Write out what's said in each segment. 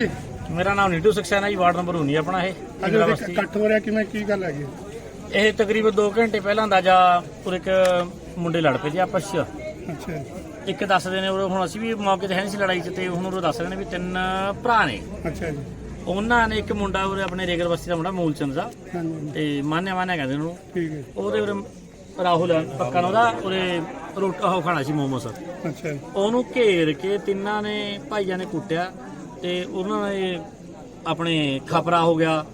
ਮੇਰਾ ਨਾਮ ਨੀਟੂ ਸਕਸੈਨਾ ਜੀ ਵਾਰਡ ਨੰਬਰ 19 ਆਪਣਾ ਇਹ ਉਹਦੇ ਬਸਤੀ। ਇਕੱਠ ਹੋ ਰਿਹਾ ਕਿਵੇਂ ਕੀ ਗੱਲ ਹੈਗੀ? ਇਹ ਤਕਰੀਬਨ 2 ਘੰਟੇ ਪਹਿਲਾਂ ਅੰਦਾਜ਼ਾ ਪੁਰ ਇੱਕ ਮੁੰਡੇ ਲੜ ਪਏ ਜੀ ਆਪਸ ਚ। ਅੱਛਾ ਇੱਕ ਦੱਸਦੇ ਨੇ ਉਹ ਹੁਣ ਅਸੀਂ ਵੀ ਮੌਕੇ ਤੇ ਹੈ ਨਹੀਂ ਸੀ ਲੜਾਈ ਚ ਤੇ ਹੁਣ ਉਹ ਦੱਸ ਰਹੇ ਨੇ ਵੀ ਤਿੰਨ ਭਰਾ ਨੇ। ਅੱਛਾ ਜੀ। ਉਹਨਾਂ ਨੇ ਇੱਕ ਮੁੰਡਾ ਉਰੇ ਆਪਣੇ ਰੇਗਰ ਬਸਤੀ ਦਾ ਮੁੰਡਾ ਮੂਲਚੰਦ ਦਾ। ਤੇ ਮਾਨਿਆ ਮਾਨਿਆ ਕਹਿੰਦੇ ਉਹਨੂੰ। ਠੀਕ ਹੈ। ਉਹਦੇ ਉਰੇ ਰਾਹੁਲ ਪੱਕਾ ਨਾ ਉਹਦਾ ਉਰੇ ਰੋਟ ਉਹ ਖਾਣਾ ਸੀ ਮੋਮੋਸ। ਅੱਛਾ ਉਹਨੂੰ ਘੇਰ ਕੇ ਤਿੰਨਾਂ ਨੇ ਭਾਈਆਂ ਨੇ ਕੁੱਟਿਆ। ਤੇ ਉਹਨਾਂ ਨੇ ਆਪਣੇ ਖਪਰਾ ਹੋ ਗਿਆ।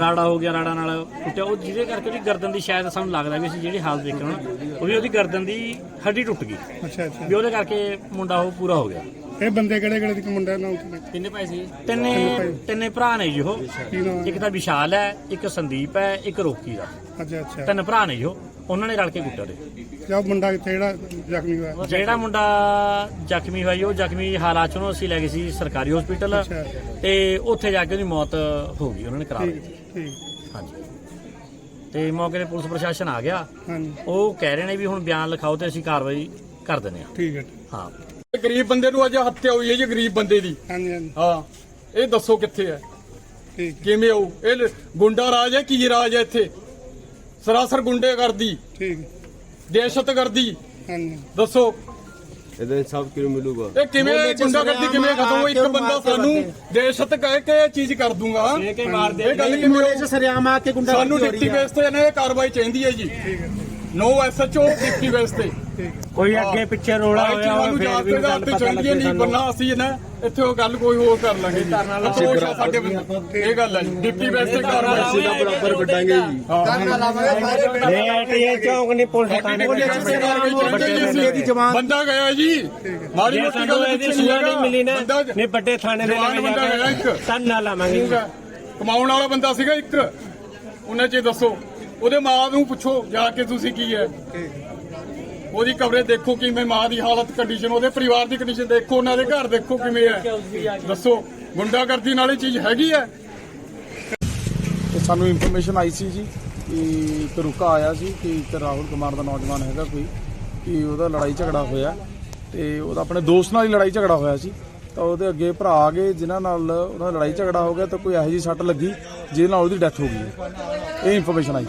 ਰਾੜਾ ਹੋ ਗਿਆ ਰਾੜਾ ਨਾਲ ਕੁੱਟਿਆ। ਉਹ ਜਿਹਦੇ ਕਰਕੇ ਉਹਦੀ ਗਰਦਨ ਦੀ ਸ਼ਾਇਦ ਸਾਨੂੰ ਲੱਗਦਾ ਵੀ ਅਸੀਂ ਜਿਹੜੀ ਹਾਲਤ ਦੇਖੀ ਹੁਣ ਉਹ ਵੀ ਉਹਦੀ ਗਰਦਨ ਦੀ ਹੱਡੀ ਟੁੱਟ ਗਈ। ਅੱਛਾ ਅੱਛਾ। ਵੀ ਉਹਦੇ ਕਰਕੇ ਮੁੰਡਾ ਉਹ ਪੂਰਾ ਹੋ ਗਿਆ। ਇਹ ਬੰਦੇ ਕਿਹੜੇ ਕਿਹੜੇ ਦੀ ਮੁੰਡਾ ਨਾਮ ਕੀ ਕਿੰਨੇ ਪੈਸੇ ਤਿੰਨੇ ਤਿੰਨੇ ਭਰਾ ਨੇ ਜੀ ਉਹ। ਕੀ ਨਾਮ ਹੈ? ਇੱਕ ਤਾਂ ਵਿਸ਼ਾਲ ਹੈ ਇੱਕ ਸੰਦੀਪ ਹੈ ਇੱਕ ਰੋਕੀ ਦਾ। ਅੱਛਾ ਅੱਛਾ। ਤਿੰਨ ਭਰਾ ਨੇ ਜੀ ਉਹ। ਉਹਨਾਂ ਨੇ ਰਲ ਕੇ ਕੁੱਟਿਆ ਉਹਦੇ। ਜਾਂ ਮੁੰਡਾ ਕਿੱਥੇ ਜਿਹੜਾ ਜ਼ਖਮੀ ਹੋਇਆ? ਜਿਹੜਾ ਮੁੰਡਾ ਜ਼ਖਮੀ ਹੋਇਆ ਜੀ, ਉਹ ਜ਼ਖਮੀ ਹਾਲਾਤ ਚ ਉਹਨੂੰ ਅਸੀਂ ਲੈ ਗਏ ਸੀ ਸਰਕਾਰੀ ਹਸਪੀਟਲ ਅੱਛਾ। ਤੇ ਉੱਥੇ ਜਾ ਕੇ ਉਹਦੀ ਮੌਤ ਹੋ ਗਈ ਉਹਨਾਂ ਨੇ ਕਰਾ ਠੀਕ ਦਿੱਤੀ ਠੀਕ। ਹਾਂਜੀ। ਤੇ ਮੌਕੇ ਤੇ ਪੁਲਿਸ ਪ੍ਰਸ਼ਾਸਨ ਆ ਗਿਆ। ਹਾਂਜੀ। ਉਹ ਕਹਿ ਰਹੇ ਨੇ ਵੀ ਹੁਣ ਬਿਆਨ ਲਿਖਾਓ ਤੇ ਅਸੀਂ ਕਾਰਵਾਈ ਕਰ ਦਿੰਦੇ ਹਾਂ। ਠੀਕ ਹੈ। ਹਾਂ। ਗਰੀਬ ਬੰਦੇ ਨੂੰ ਅੱਜ ਹੱਤਿਆ ਹੋਈ ਹੈ ਜੀ ਗਰੀਬ ਬੰਦੇ ਦੀ। ਹਾਂਜੀ ਹਾਂਜੀ। ਹਾਂ ਇਹ ਦੱਸੋ ਕਿੱਥੇ ਹੈ? ਠੀਕ ਹੈ, ਕਿਵੇਂ ਆਉ ਇਹ ਗੁੰਡਾ ਰਾਜ ਹੈ ਕੀ ਰਾਜ ਹੈ ਇੱਥੇ? ਸਰਾਸਰ ਗੁੰਡੇ ਕਰਦੀ ਠੀਕ। ਹੈ, ਦਹਿਸ਼ਤ ਕਰਦੀ ਹਾਂਜੀ। ਦੱਸੋ। ਇਹਦੇ ਸਭ ਕਿਉਂ ਮਿਲੂਗਾ? ਇਹ ਕਿਵੇਂ ਗੁੰਡਾ ਕਰਦੀ ਕਿਵੇਂ ਖਤਮ ਹੋਈ? ਇੱਕ ਬੰਦਾ ਸਾਨੂੰ ਦਹਿਸ਼ਤ ਕਹਿ ਕੇ ਇਹ ਚੀਜ਼ ਕਰ ਦੂੰਗਾ। ਇਹ ਕੇ ਮਾਰ ਦੇ ਗੱਲ ਕਿਵੇਂ? ਸਰਿਆਮ ਆ ਕੇ ਗੁੰਡਾ ਸਾਨੂੰ ਡਿਪਟੀ ਬੇਸ ਤੇ ਇਹਨਾਂ ਇਹ ਕਾਰਵਾਈ ਚਾਹੀਦੀ ਹੈ ਜੀ। ਨੋ ਐਸਐਚਓ ਡਿਪਟੀ ਬੇਸ ਤੇ। ਕੋਈ ਅੱਗੇ ਪਿੱਛੇ ਰੋਲਾ ਸਾਨੂੰ ਜਾਤ ਦੇ ਆਧਾਰ ਤੇ ਚਾਹੀਦੀ ਨਹੀਂ ਬੰਨਾ ਅਸੀਂ ਨਾ ਇੱਥੇ ਉਹ ਗੱਲ ਕੋਈ ਹੋਰ ਕਰ ਲਾਂਗੇ ਸਾਡੇ ਬੰਦੇ। ਇਹ ਗੱਲ ਹੈ ਜੀ। ਡਿਪਟੀ ਬੇਸ ਤੇ ਕਾਰਵਾਈ ਅਸੀਂ ਦਾ ਬਰਾਬਰ ਵਟਾਂਗੇ ਜੀ। ਇਹ ਚੌਂਕ ਨਹੀਂ ਪੁਲਿਸ ਥਾਣੇ ਬੰਦਾ ਗਿਆ ਜੀ। ਮਾੜੀ ਮੋਟੀ ਗੱਲ ਇਹਦੀ ਸੁਣਾ ਨਹੀਂ ਮਿਲੀ ਨਾ ਨਹੀਂ ਵੱਡੇ ਥਾਣੇ ਦੇ ਬੰਦਾ ਗਿਆ ਇੱਕ। ਤਨ ਨਾ ਲਾਵਾਂਗੇ। ਕਮਾਉਣ ਵਾਲਾ ਬੰਦਾ ਸੀਗਾ ਇੱਕ। ਉਹਨਾਂ 'ਚ ਦੱਸੋ। ਉਹਦੇ ਮਾਂ ਨੂੰ ਪੁੱਛੋ ਜਾ ਕੇ ਤੁਸੀਂ ਕੀ ਹੈ। ਉਹਦੀ ਕਵਰੇਜ ਦੇਖੋ ਕਿਵੇਂ ਮਾਂ ਦੀ ਹਾਲਤ ਕੰਡੀਸ਼ਨ ਉਹਦੇ ਪਰਿਵਾਰ ਦੀ ਕੰਡੀਸ਼ਨ ਦੇਖੋ, ਉਹਨਾਂ ਦੇ ਘਰ ਦੇਖੋ ਕਿਵੇਂ ਹੈ। ਦੱਸੋ, ਗੁੰਡਾਗਰਦੀ ਨਾਲ ਇਹ ਚੀਜ਼ ਹੈਗੀ ਹੈ? ਸਾਨੂੰ ਇਨਫੋਰਮੇਸ਼ਨ ਆਈ ਸੀ ਜੀ ਕਿ ਇੱਕ ਰੁਕਾ ਆਇਆ ਸੀ ਕਿ ਇੱਕ ਰਾਹੁਲ ਕੁਮਾਰ ਦਾ ਨੌਜਵਾਨ ਹੈਗਾ ਕੋਈ, ਕਿ ਉਹਦਾ ਲੜਾਈ ਝਗੜਾ ਹੋਇਆ ਤੇ ਉਹਦਾ ਆਪਣੇ ਦੋਸਤ ਨਾਲ ਹੀ ਲੜਾਈ ਝਗੜਾ ਹੋਇਆ ਸੀ। ਤਾਂ ਉਹਦੇ ਅੱਗੇ ਭਰਾ ਆ ਗਏ, ਜਿਨ੍ਹਾਂ ਨਾਲ ਉਹਨਾਂ ਲੜਾਈ ਝਗੜਾ ਹੋ ਗਿਆ ਤਾਂ ਕੋਈ ਇਹੋ ਜਿਹੀ ਸੱਟ ਲੱਗੀ, ਜਿਹਦੇ ਨਾਲ ਉਹਦੀ ਡੈਥ ਹੋ ਗਈ। ਇਹ ਇਨਫੋਰਮੇਸ਼ਨ ਆਈ